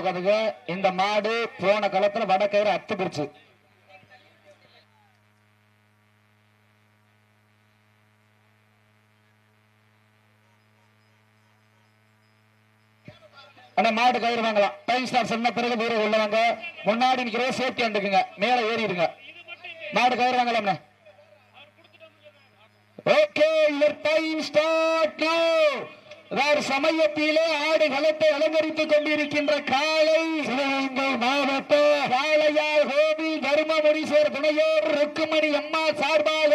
உட்காந்துங்க. இந்த மாடு போன காலத்துல வடக்கயிறு அத்து பிடிச்சு. ஆனா மாடு கயிறு வாங்கலாம். டைம் ஸ்டார் சொன்ன பிறகு வீரர் உள்ளவங்க முன்னாடி நிக்கிற சேஃப்டி அண்டுக்குங்க. மேல ஏறிடுங்க. மாடு கயிறு வாங்கலாம்ண்ணே okay your time start no சமயத்திலே ஆடு களத்தை அலங்கரித்துக் கொண்டிருக்கின்ற காலை சிவகங்கை மாவட்ட காளையார் கோவில் தர்மபுரீஸ்வர் துணையோர் ருக்குமணி அம்மா சார்பாக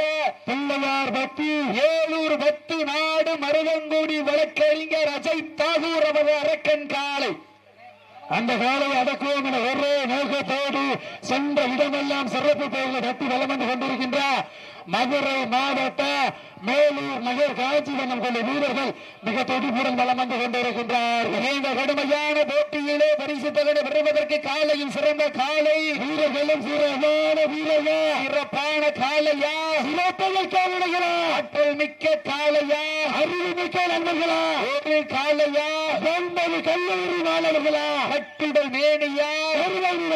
பிள்ளையார் பத்தி ஏலூர் பத்து நாடு மருதங்குடி வழக்கறிஞர் அஜய் தாகூர் அவரது அரக்கன் காலை அந்த காலை அடக்குவோம் என ஒரே நோக்கத்தோடு சென்ற இடமெல்லாம் சிறப்பு பெயர்களை தட்டி வளம் வந்து கொண்டிருக்கின்ற மதுரை மாவட்ட மேலூர் நகர் காஞ்சிவனம் கொண்ட வீரர்கள் மிக தொடுபுடன் வளம் வந்து கொண்டிருக்கின்றார் இந்த கடுமையான போட்டியிலே பரிசு தொகை பெறுவதற்கு காலையும் சிறந்த காலை. வீரர்களும் சிறப்பான வீரர்கள். சிறப்பான காலையா? சிறப்பதை காலைகளா ஆற்றல் மிக்க காலையா? அறிவு மிக்க நண்பர்களா? ஒரு காலையா? ஒன்பது கல்லூரி மாணவர்களா? கட்டுடல்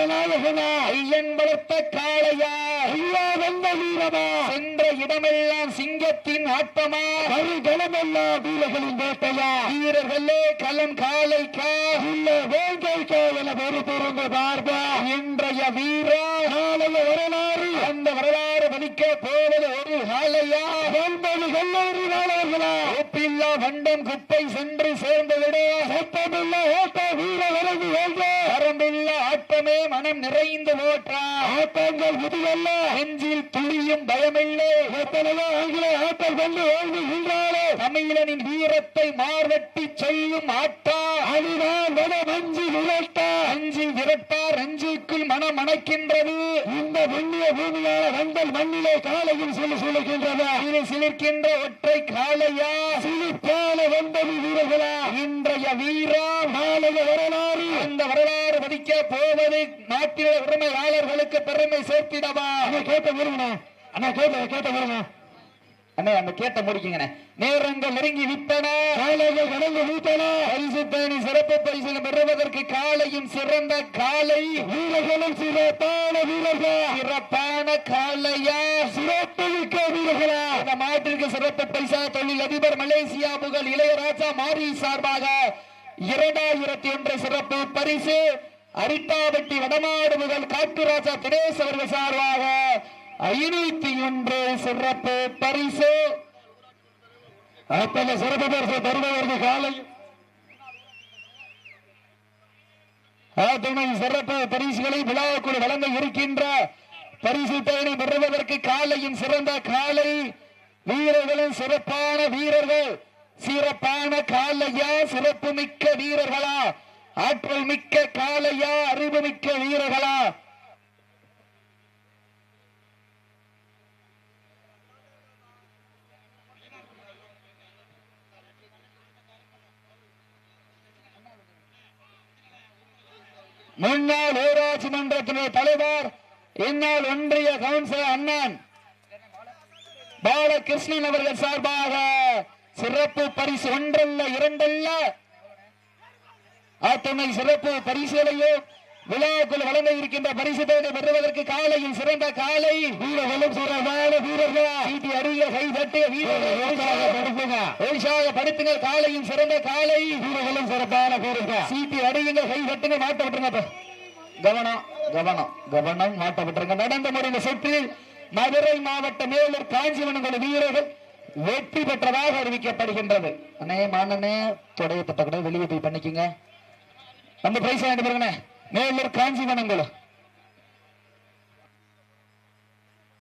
நாயகனா? ஐயன் வளர்த்த காளையா? ஐயா வந்த வீரமா? சென்ற இடமெல்லாம் சிங்கத்தின் ஆட்டமா? கருகளமெல்லாம் வீரர்களின் வேட்டையா? வீரர்களே களம் காளைக்கா இல்ல வேங்கைக்கா என பொறுத்திருந்த பார்ப்பா இன்றைய வீரா? நாளைய வரலாறு? அந்த வரலாறு பதிக்க போவது ஒரு காளையா ஒன்பது கல்லூரி மாணவர்களா ஒப்பில்லா வண்டம் குப்பை சென்று சேர்ந்து விட சத்தமில்ல ஓட்ட வீர விரைவு வென்ற வரம்பில்ல ஆட்டமே மனம் நிறைந்து ஓட்டா. ஆட்டங்கள் முதுகல்ல நெஞ்சில் துளியும் பயமில்லை. எத்தனையோ ஆங்கில ஆட்டல் கொண்டு வாழ்ந்துகின்றாலே தமிழனின் வீரத்தை மார்வெட்டி சொல்லும் ஆட்டா. மனம் அஞ்சு விரட்டா. அஞ்சு விரட்டா ரஞ்சுக்குள் மனம் அணைக்கின்றது. இந்த புண்ணிய பூமியான வந்தல் மண்ணிலே காலையும் சொல்லி சொல்லுகின்றது இது சிலிர்க்கின்ற ஒற்றை காளையா? சிலிப்பான வந்தது வீரர்களா? இன்றைய வீரா? நாளைய வரலாறு. அந்த வரலாறு பதிக்க போவது நாட்டில உரிமையாளர்களுக்கு பெருமை சேர்த்திடவா? கேட்ட விரும்பின அண்ணா கேட்ட கேட்ட விரும்பின அண்ணே அந்த கேட்ட முடிக்குங்கண்ணே. நேரங்கள் நெருங்கி விட்டன. காலைகள் கடந்து விட்டன. பரிசு பேணி சிறப்பு பரிசு பெறுவதற்கு காலையும் சிறந்த காலை வீரர்களும் சிறப்பான வீரர்கள்? சிறப்பான காலையா சிறப்பு மிக்க வீரர்களா? இந்த மாட்டிற்கு சிறப்பு பரிசா தொழில் அதிபர் மலேசியா புகழ் இளையராஜா மாரி சார்பாக இரண்டாயிரத்தி ஒன்று சிறப்பு பரிசு. அரிட்டாவட்டி வடமாடு முதல் காட்டுராஜா தினேஷ் அவர்கள் சார்பாக ஐநூத்தி ஒன்று சிறப்பு பரிசு. அத்தனை சிறப்பு பரிசு தருவதற்கு காலை. அத்துணை சிறப்பு பரிசுகளை விழாக்குழு வழங்க இருக்கின்ற பரிசு பயணம் பெறுவதற்கு காலையும் சிறந்த காலை. வீரர்களும் சிறப்பான வீரர்கள். சிறப்பான காலையா? சிறப்பு மிக்க வீரர்களா? ஆற்றல் மிக்க காலையா? அறிவு மிக்க வீரர்களா? முன்னாள் ஊராட்சி மன்றத்தினுடைய தலைவர் இந்நாள் ஒன்றிய கவுன்சிலர் அண்ணன் பாலகிருஷ்ணன் அவர்கள் சார்பாக சிறப்பு பரிசு ஒன்றல்ல இரண்டல்ல. அத்தனை சிறப்பு பரிசுகளையும் விழாக்குள் வழங்க இருக்கின்ற பரிசு தேடி பெறுவதற்கு காலையில் சிறந்த காலை. வீரர்களும் சிறப்பான வீரர்கள். சீட்டி அருகிய கை தட்டிய வீரர்கள் படுத்துங்க. காலையும் சிறந்த காலை. வீரர்களும் சிறப்பான வீரர்கள். சீட்டி அடியுங்க கை தட்டுங்க. மாட்ட விட்டுருங்க கவனம் கவனம் கவனம். மாட்ட விட்டுருங்க. நடந்த முறையில் சுற்றி மதுரை மாவட்ட மேலூர் காஞ்சிவனங்கள் வீரர்கள் வெற்றி பெற்றதாக அறிவிக்கப்படுகின்றது. அண்ணே மானனே தொடைய தட்ட கூட வெளியே போய் பண்ணிக்கங்க. அந்த பிரைஸ் வாங்கிட்டு பாருங்கண்ணே மேலூர் காஞ்சிவனங்களும்